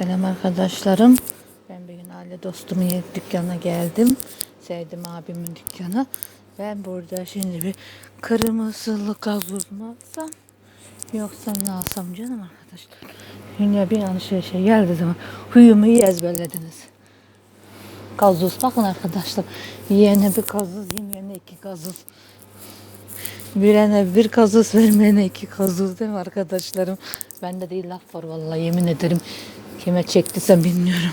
Selam arkadaşlarım. Ben bugün aile dostumun dükkanına geldim. Sevdim abimin dükkanı. Ben burada şimdi bir kırmızılı gazoz mu alsam yoksa ne alsam canım arkadaşlar. Dünya bir yanlış şey, geldi zaman huyumu iyi ezberlediniz. Gazoz bakın arkadaşlar. Yiyene bir gazoz, yemeyene iki gazoz. Birine bir gazoz vermeyene iki gazoz değil mi arkadaşlarım? Bende değil laf var vallahi yemin ederim. Kime çektiysem bilmiyorum.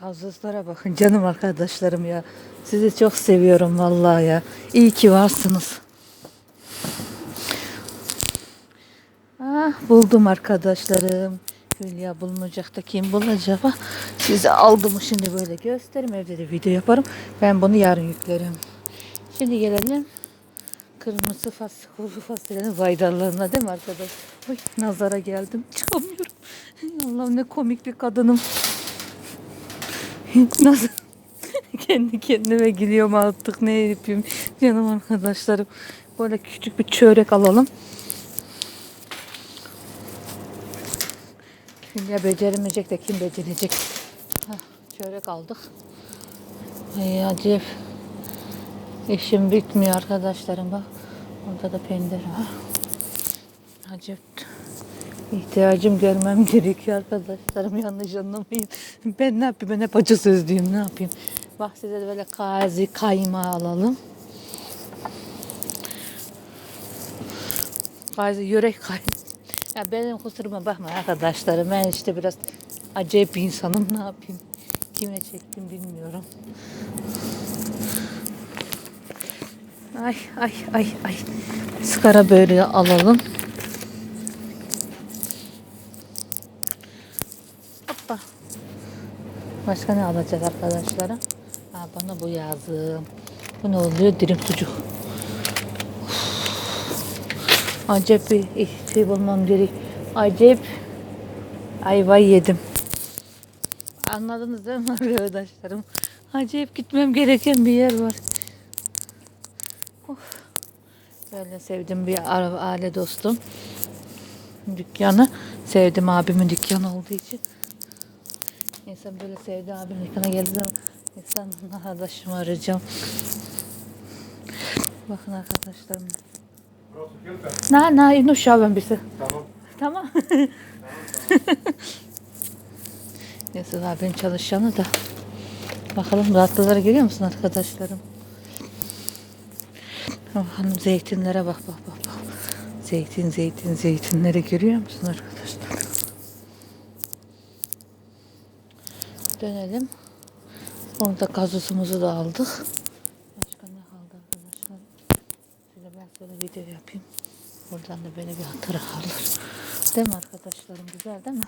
Gazozlara bakın canım arkadaşlarım ya. Sizi çok seviyorum vallahi ya. İyi ki varsınız. Ah, buldum arkadaşlarım. Hülya bulunacak da kim bulacak? Size aldım şimdi böyle gösteririm. Evde de video yaparım. Ben bunu yarın yüklerim. Şimdi gelelim kırmızı fasulye, kuru fasulyenin faydalarına değil mi arkadaş? Ay, nazara geldim. Çıkamıyorum. Allah'ım ne komik bir kadınım. Nasıl? Kendi kendime gülüyorum artık ne yapayım. Canım arkadaşlarım. Böyle küçük bir çörek alalım. Hülya beceremeyecek de kim becerecek? Çörek aldık. Ay acayip. İşim bitmiyor arkadaşlarım bak. Orada da peynir var. Acayip ihtiyacım görmem gerekiyor arkadaşlarım yanlış anlamayın. Ben ne yapayım ben hep acı sözlüyüm ne yapayım. Bak size de böyle kazi kaymağı alalım. Kazi yörek kaymağı. Ya benim kusuruma bakma arkadaşlarım. Ben işte biraz acayip bir insanım ne yapayım. Kime çektim bilmiyorum. Ay ay ay ay. Skara böyle alalım. Hoppa. Başka ne alacağız arkadaşlarım? Ha, bana bu lazım. Bu ne oluyor? Dilim sucuk. Acayip bir şey bulmam gerek. Acayip ayva yedim. Anladınız değil mi arkadaşlarım? Acayip gitmem gereken bir yer var. Böyle sevdim bir aile dostum. Dükkanı. Sevdim abimin dükkanı olduğu için. İnsan böyle sevdi abimin dükkana geldiği zaman insan arkadaşımı arayacağım. Bakın arkadaşlarım. Na na inu şaben birisi. Tamam. Tamam. Neyse abinin çalışanı da. Bakalım rahatlıları görüyor musun arkadaşlarım? Bakalım zeytinlere bak bak bak bak. Zeytin zeytin zeytinleri görüyor musun arkadaşlar? Dönelim. Orada gazozumuzu da aldık. Başka ne kaldı arkadaşlar? Şöyle ben şöyle video yapayım. Buradan da böyle bir hatıra kalır. Değil mi arkadaşlarım? Güzel değil mi?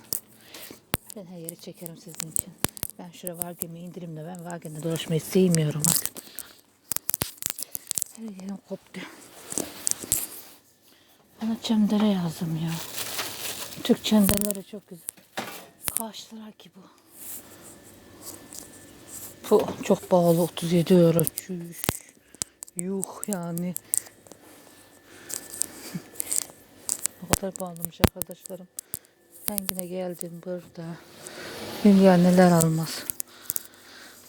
Ben her yeri çekerim sizin için. Ben şuraya vargemi indirim de ben vargende dolaşmayı sevmiyorum. Bakın. Her yerim koptu. Bana çemdere yazdım ya. Türk çemderleri çok güzel. Kaç ki bu? Bu çok pahalı 37 euro. Çüş. Yuh yani. o kadar pahalıymış arkadaşlarım. Ben yine geldim burada. Dünya neler almaz.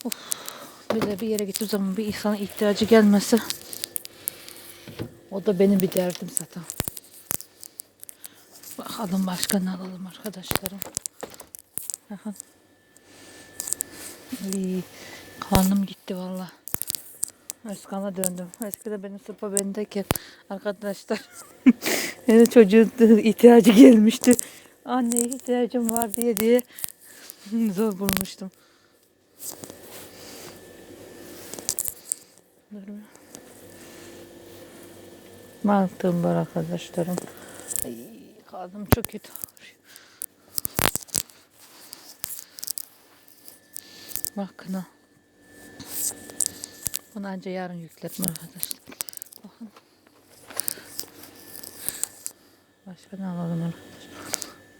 Of. De bir yere gittiği zaman bir insana ihtiyacı gelmesi o da benim bir derdim zaten. Bakalım başka ne alalım arkadaşlarım. Bakın. İyi. Karnım gitti valla. Özkan'a döndüm. Eskiden benim sopa bendeyken arkadaşlar benim çocuğun ihtiyacı gelmişti. Anneye ihtiyacım var diye diye zor bulmuştum. Dur bir. Mantığım var arkadaşlarım. Ay, karnım çok kötü ağrıyor. Bakın ha. Bunu anca yarın yükletme arkadaşlar. Bakın. Başka ne alalım arkadaşlar?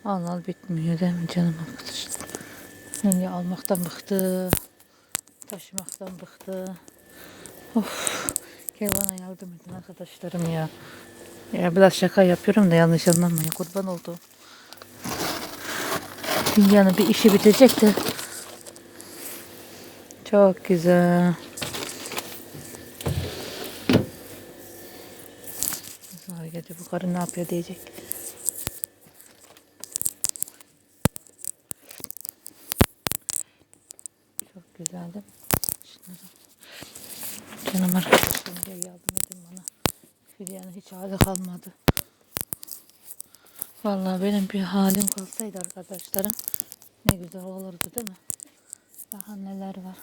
Al al bitmiyor değil mi canım arkadaşlar? Şimdi almaktan bıktı. Taşımaktan bıktı. Of. Gel bana yardım edin arkadaşlarım ya. Ya biraz şaka yapıyorum da yanlış anlamayın. Kurban oldu. Dünyanın bir işi bitecek de. Çok güzel. Sonra gece bu karı ne yapıyor diyecek. Çok güzeldi. Şunları. Canım arkadaşlarım diye yardım edin bana. Hülyanın hiç hali kalmadı. Vallahi benim bir halim kalsaydı arkadaşlarım ne güzel olurdu değil mi? Daha neler var.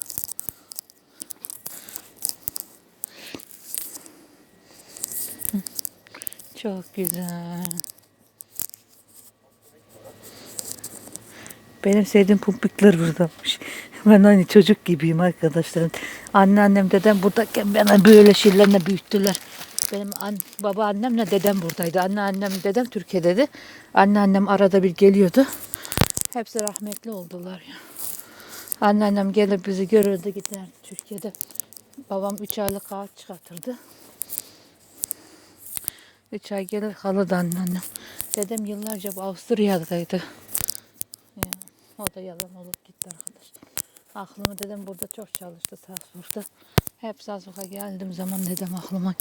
Çok güzel. Benim sevdiğim pumpikler buradaymış. Ben aynı çocuk gibiyim arkadaşlarım. Anneannem dedem buradayken beni böyle şeylerle büyüttüler. Benim an, baba annemle dedem buradaydı. Anneannem dedem Türkiye'deydi. Anneannem arada bir geliyordu. Hepsi rahmetli oldular ya. Anneannem gelip bizi görürdü giderdi Türkiye'de. Babam üç aylık ağaç çıkartırdı. Üç ay gelir kalırdı anneannem. Dedem yıllarca Avusturya'daydı. Ya, o da yalan olup gitti Aklıma dedem burada çok çalıştı Salzburg'da. Hep Salzburg'a geldiğim zaman dedem aklıma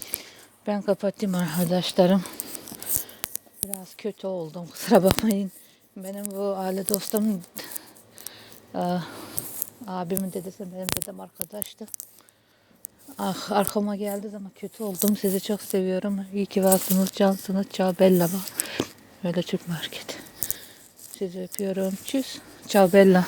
ben kapatayım arkadaşlarım. Biraz kötü oldum kusura bakmayın. Benim bu aile dostum eee, abimin dedesi benim dedem arkadaştı. Ah arkama geldi zaman kötü oldum. Sizi çok seviyorum. İyi ki varsınız, cansınız. Ciao Bella bak. Böyle Türk market. Sizi öpüyorum. Tschüss. Ciao Bella.